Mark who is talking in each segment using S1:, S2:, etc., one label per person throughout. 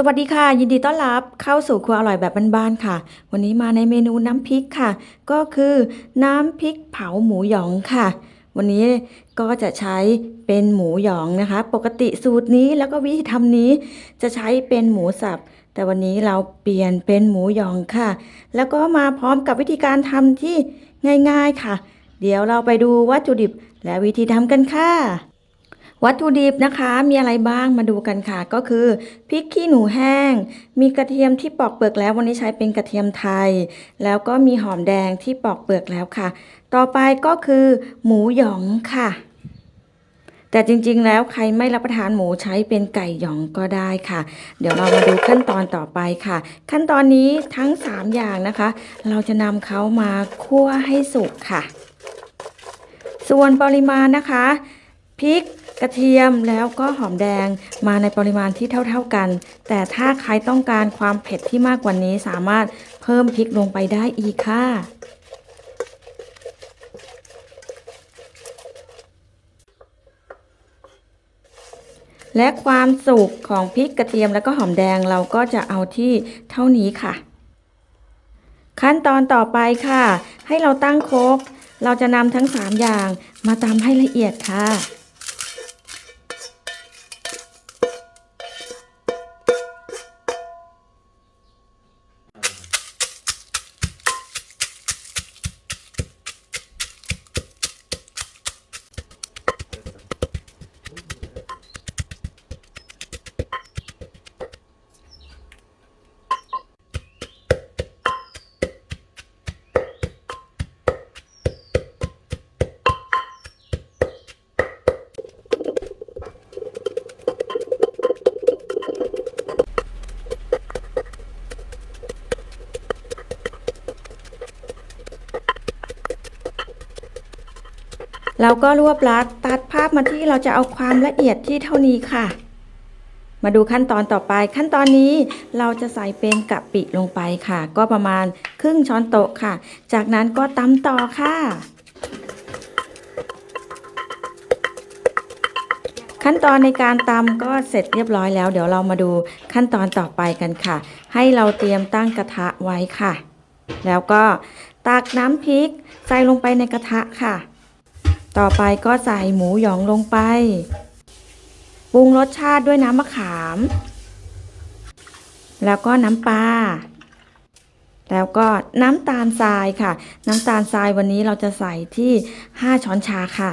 S1: สวัสดีค่ะ ยินดีต้อนรับเข้าสู่ครัวอร่อยแบบบ้านๆค่ะ วันนี้มาในเมนูน้ำพริกค่ะ ก็คือน้ำพริกเผาหมูหยองค่ะ วันนี้ก็จะใช้เป็นหมูหยองนะคะ ปกติสูตรนี้แล้วก็วิธีทำนี้จะใช้เป็นหมูสับ แต่วันนี้เราเปลี่ยนเป็นหมูหยองค่ะ แล้วก็มาพร้อมกับวิธีการทำที่ง่าย ๆค่ะ เดี๋ยวเราไปดูวัตถุดิบและวิธีทำกันค่ะ วัตถุดิบนะคะมีอะไรบ้างมาดูกันค่ะ ก็คือพริกขี้หนูแห้ง มีกระเทียมที่ปอกเปลือกแล้ววันนี้ใช้เป็นกระเทียมไทย แล้วก็มีหอมแดงที่ปอกเปลือกแล้วค่ะ ต่อไปก็คือ หมูหยองค่ะ แต่จริงๆแล้วใครไม่รับประทานหมูใช้เป็นไก่หยองก็ได้ค่ะ เดี๋ยวเรามาดูขั้นตอนต่อไปค่ะ ขั้นตอนนี้ทั้ง 3 อย่างนะคะ เราจะนำเขามาคั่วให้สุกค่ะ ส่วนปริมาณนะคะพริก กระเทียมแล้วก็หอมแดงมาในปริมาณที่เท่า ๆกัน แต่ถ้าใครต้องการความเผ็ดที่มากกว่านี้สามารถเพิ่มพริกลงไปได้อีกค่ะและความสุกของพริกกระเทียมแล้วก็หอมแดงเราก็จะเอาที่เท่านี้ค่ะ ขั้นตอนต่อไปค่ะ ให้เราตั้งโครกเราจะนำทั้ง 3 อย่างมาตำให้ละเอียดค่ะ เราก็รวบรัดตัดภาพมาที่เราจะเอาความละเอียดที่เท่านี้ค่ะ มาดูขั้นตอนต่อไป ขั้นตอนนี้เราจะใส่เป็นกะปิลงไปค่ะ ก็ประมาณครึ่งช้อนโต๊ะค่ะ จากนั้นก็ตำต่อค่ะ ขั้นตอนในการตำก็เสร็จเรียบร้อยแล้ว เดี๋ยวเรามาดูขั้นตอนต่อไปกันค่ะ ให้เราเตรียมตั้งกระทะไว้ค่ะ แล้วก็ตักน้ำพริกใส่ลงไปในกระทะค่ะ ต่อไปก็ใส่หมูหยองลงไป ปรุงรสชาติด้วยน้ำมะขาม แล้วก็น้ำปลา แล้วก็น้ำตาลทรายค่ะ น้ำตาลทรายวันนี้เราจะใส่ที่ 5 ช้อนชาค่ะ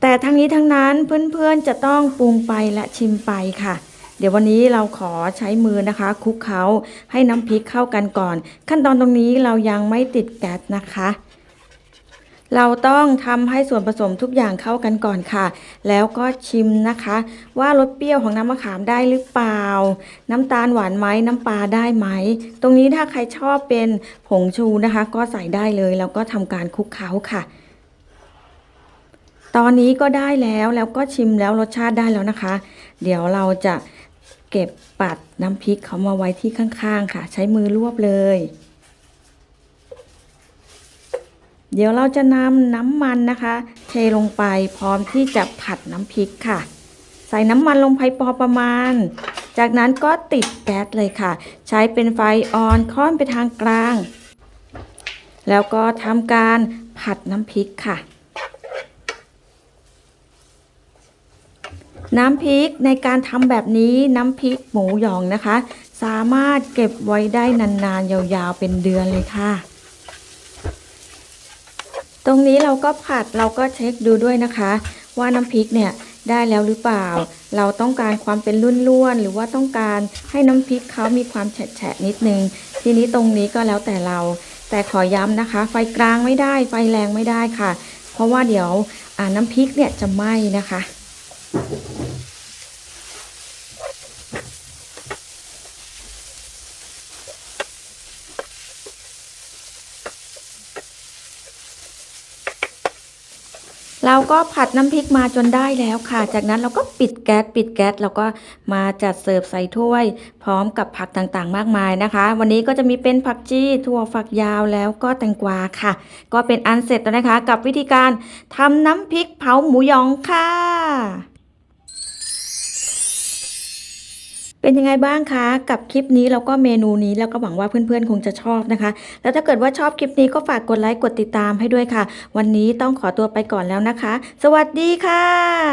S1: แต่ทั้งนี้ทั้งนั้นเพื่อนๆจะต้องปรุงไปและชิมไปค่ะเดี๋ยววันนี้เราขอใช้มือนะคะคลุกเคล้าให้น้ำพริกเข้ากันก่อน ขั้นตอนตรงนี้เรายังไม่ติดแก๊สนะคะ เราต้องทำให้ส่วนผสมทุกอย่างเข้ากันก่อนค่ะ แล้วก็ชิมนะคะ ว่ารสเปรี้ยวของน้ำมะขามได้หรือเปล่า น้ำตาลหวานไหมน้ำปลาได้ไหม ตรงนี้ถ้าใครชอบเป็นผงชูนะคะ ก็ใส่ได้เลย แล้วก็ทำการคลุกเคล้าค่ะ ตอนนี้ก็ได้แล้วแล้วก็ชิมแล้วรสชาติได้แล้วนะคะ เดี๋ยวเราจะเก็บปัดน้ำพริกเขามาไว้ที่ข้างๆ ค่ะ ใช้มือรวบเลย เดี๋ยวเราจะนำน้ำมันนะคะ เทลงไปพร้อมที่จะผัดน้ำพริกค่ะ ใส่น้ำมันลงไปพอประมาณ จากนั้นก็ติดแก๊สเลยค่ะ ใช้เป็นไฟอ่อนค่อนไปทางกลาง แล้วก็ทำการผัดน้ำพริกค่ะ น้ำพริกในการทำแบบนี้น้ำพริกหมูหยองนะคะ สามารถเก็บไว้ได้นานๆยาวๆเป็นเดือนเลยค่ะ ตรงนี้เราก็ผัดเราก็เช็คดูด้วยนะคะ ว่าน้ำพริกเนี่ยได้แล้วหรือเปล่า เราต้องการความเป็นร่วนๆหรือว่าต้องการให้น้ำพริกเขามีความแฉะๆนิดนึง ทีนี้ตรงนี้ก็แล้วแต่เรา แต่ขอย้ำนะคะ ไฟกลางไม่ได้ ไฟแรงไม่ได้ค่ะ เพราะว่าเดี๋ยวอ่าน้ำพริกเนี่ยจะไหม้นะคะ เราก็ผัดน้ำพริกมาจนได้แล้วค่ะ จากนั้นเราก็ปิดแก๊สปิดแก๊สเราก็มาจัดเสิร์ฟใส่ถ้วย พร้อมกับผักต่างๆ มากมายนะคะ วันนี้ก็จะมีเป็นผักจี้ถั่วฝักยาวแล้วก็แตงกวาค่ะ ก็เป็นอันเสร็จแล้วนะคะ กับวิธีการทำน้ำพริกเผาหมูยองค่ะ เป็นยังไงบ้างคะกับคลิปนี้แล้วก็เมนูนี้แล้วก็หวังว่าเพื่อนๆ คงจะชอบนะคะ แล้วถ้าเกิดว่าชอบคลิปนี้ก็ฝากกดไลค์กดติดตามให้ด้วยค่ะ วันนี้ต้องขอตัวไปก่อนแล้วนะคะ สวัสดีค่ะ